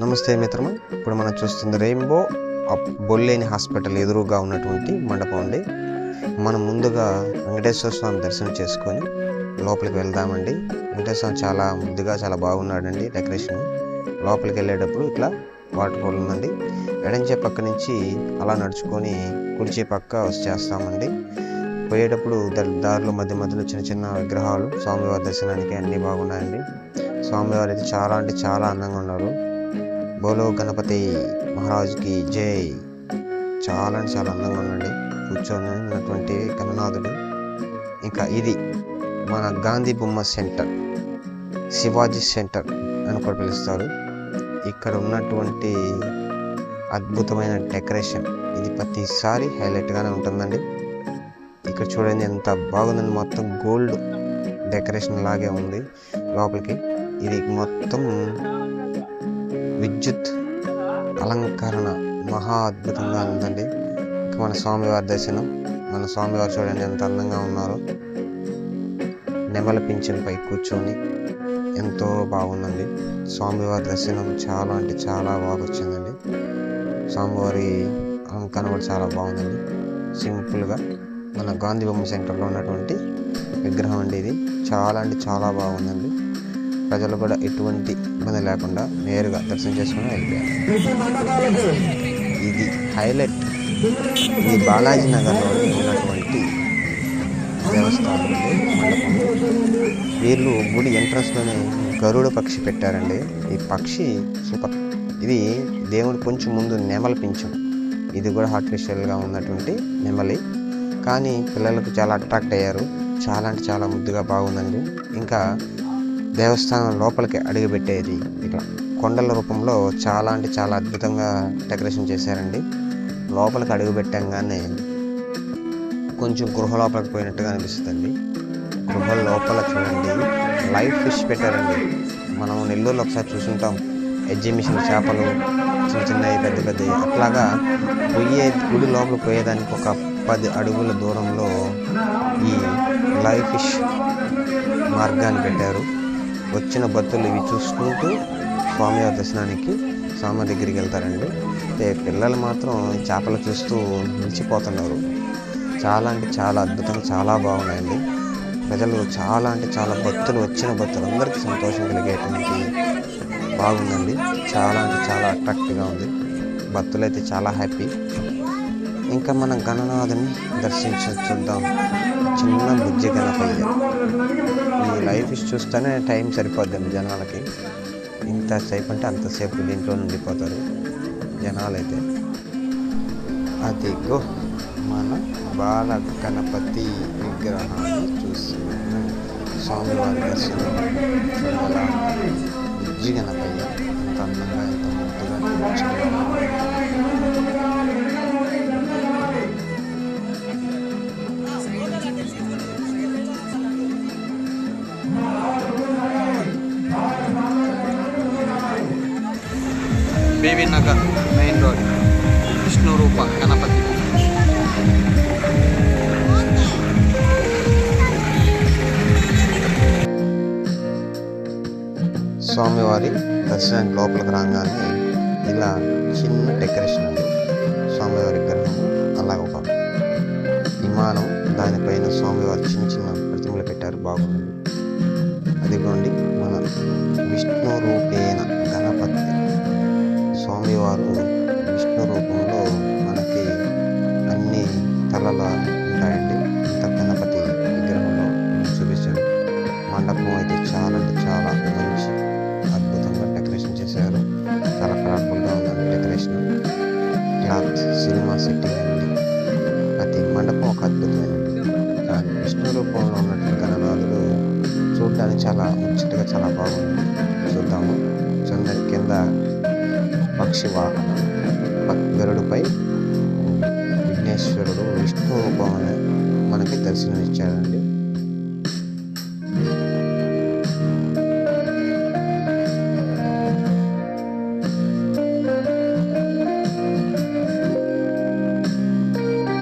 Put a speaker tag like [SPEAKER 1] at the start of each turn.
[SPEAKER 1] నమస్తే మిత్రమా. ఇప్పుడు మనం చూస్తుంది రెయిన్బో బొల్లేని హాస్పిటల్ ఎదురుగా ఉన్నటువంటి మండపం అండి. మనం ముందుగా వెంకటేశ్వర స్వామి దర్శనం చేసుకొని లోపలికి వెళ్దామండి. వెంకటేశ్వర స్వామి చాలా ముద్దుగా చాలా బాగున్నాడండి డెకరేషన్. లోపలికి వెళ్ళేటప్పుడు ఇట్లా వాటర్ ఫాల్ ఉందండి. ఎడంచే పక్క నుంచి అలా నడుచుకొని కుడిచే పక్క వచ్చేస్తామండి. పోయేటప్పుడు దారిలో మధ్య మధ్యలో చిన్న చిన్న విగ్రహాలు స్వామివారి దర్శనానికి అన్నీ బాగున్నాయండి. స్వామివారు అయితే చాలా అంటే చాలా అందంగా ఉన్నారు. బోలో గణపతి మహారాజుకి జై. చాలా అంటే చాలా అందంగా ఉన్నాడు కూర్చొని ఉన్నటువంటి గణనాథుడు. ఇంకా ఇది మన గాంధీ బొమ్మ సెంటర్. శివాజీ సెంటర్ అని కూడా పిలుస్తారు. ఇక్కడ ఉన్నటువంటి అద్భుతమైన డెకరేషన్. ఇది ప్రతిసారి హైలైట్గానే ఉంటుందండి. ఇక్కడ చూడండి ఎంత బాగుందండి. మొత్తం గోల్డ్ డెకరేషన్ లాగే ఉంది లోపలికి. ఇది మొత్తం విద్యుత్ అలంకరణ మహా అద్భుతంగా ఉందండి. ఇక మన స్వామివారి దర్శనం మన స్వామివారు చూడండి ఎంత అందంగా ఉన్నారో. నెమల పింఛన్పై కూర్చొని ఎంతో బాగుందండి. స్వామివారి దర్శనం చాలా అంటే చాలా బాగా వచ్చిందండి. స్వామివారి అలంకరణ కూడా చాలా బాగుందండి. సింపుల్గా మన గాంధీ బొమ్మ సెంటర్లో ఉన్నటువంటి విగ్రహం అండి ఇది. చాలా అంటే చాలా బాగుందండి. ప్రజలు కూడా ఎటువంటి ఇబ్బంది లేకుండా నేరుగా దర్శనం చేసుకుని వెళ్ళిపోయారు. ఇది హైలైట్. ఇది బాలాజీ నగర్లో ఉన్నటువంటి దేవస్థానం వీళ్ళు గుడి ఎంట్రన్స్లోనే గరుడ పక్షి పెట్టారండి. ఈ పక్షి సూపర్. ఇది దేవుడు కొంచెం ముందు నెమలి పింఛం. ఇది కూడా ఆర్టిఫిషియల్గా ఉన్నటువంటి నెమలి. కానీ పిల్లలకు చాలా అట్రాక్ట్ అయ్యారు. చాలా అంటే చాలా ముద్దుగా బాగుందండి. ఇంకా దేవస్థానం లోపలికి అడుగుపెట్టేది ఇట్లా కొండల రూపంలో చాలా అంటే చాలా అద్భుతంగా డెకరేషన్ చేశారండి. లోపలికి అడుగు పెట్టంగానే కొంచెం గృహ లోపలికి పోయినట్టుగా అనిపిస్తుంది గృహ లోపల చూడండి లైవ్ ఫిష్ పెట్టారండి. మనం నెల్లూరులో ఒకసారి చూసుంటాం. ఎగ్జిబిషన్ చేపలు చిన్న చిన్నవి పెద్ద పెద్దవి. అట్లాగా పోయే గుడి లోపల పోయేదానికి ఒక పది అడుగుల దూరంలో ఈ లైవ్ ఫిష్ మార్గాన్ని పెట్టారు. వచ్చిన భక్తులు ఇవి చూసుకుంటూ స్వామివారి దర్శనానికి స్వామి దగ్గరికి వెళ్తారండి. అయితే పిల్లలు మాత్రం చేపలు చూస్తూ నిలిచిపోతున్నారు. చాలా అంటే చాలా అద్భుతంగా చాలా బాగున్నాయండి. ప్రజలు చాలా అంటే చాలా భక్తులు వచ్చిన భక్తులు అందరికీ సంతోషం కలిగేటువంటి బాగుందండి. చాలా అంటే చాలా అట్రాక్టివ్గా ఉంది. భక్తులు అయితే చాలా హ్యాపీ. ఇంకా మనం గణనాథుని దర్శించ చూద్దాం. చిన్న బుజ్జి గణపయ్య ఈ లైఫ్ ఇస్ చూస్తేనే టైం సరిపోద్ది జనాలకి. ఇంతసేపు అంటే అంతసేపు దీంట్లో ఉండిపోతారు జనాలైతే. అదిగో మన బాల గణపతి విగ్రహాన్ని చూస్తున్నాము స్వామివారి దర్శనం చాలా బుజ్జి గణపయ్య ఎంత అందంగా ఎంత ముద్దుగా కూర్చున్నాడు.
[SPEAKER 2] బేబీ నగర్ మెయిన్ రోడ్ విష్ణు రూప గణపతి
[SPEAKER 1] స్వామివారి దర్శనానికి లోపలికి రాగానే ఇలా చిన్న డెకరేషన్ రూపంలో ఉన్నటువంటి గణనాథుడు చూడడానికి చాలా ముచ్చటగా చాలా బాగుంది. చూద్దాము. చంద్ర కింద పక్షి వాహనం. గరుడుపై విఘ్నేశ్వరుడు విష్ణు రూపం మనకి దర్శనం ఇచ్చాడండి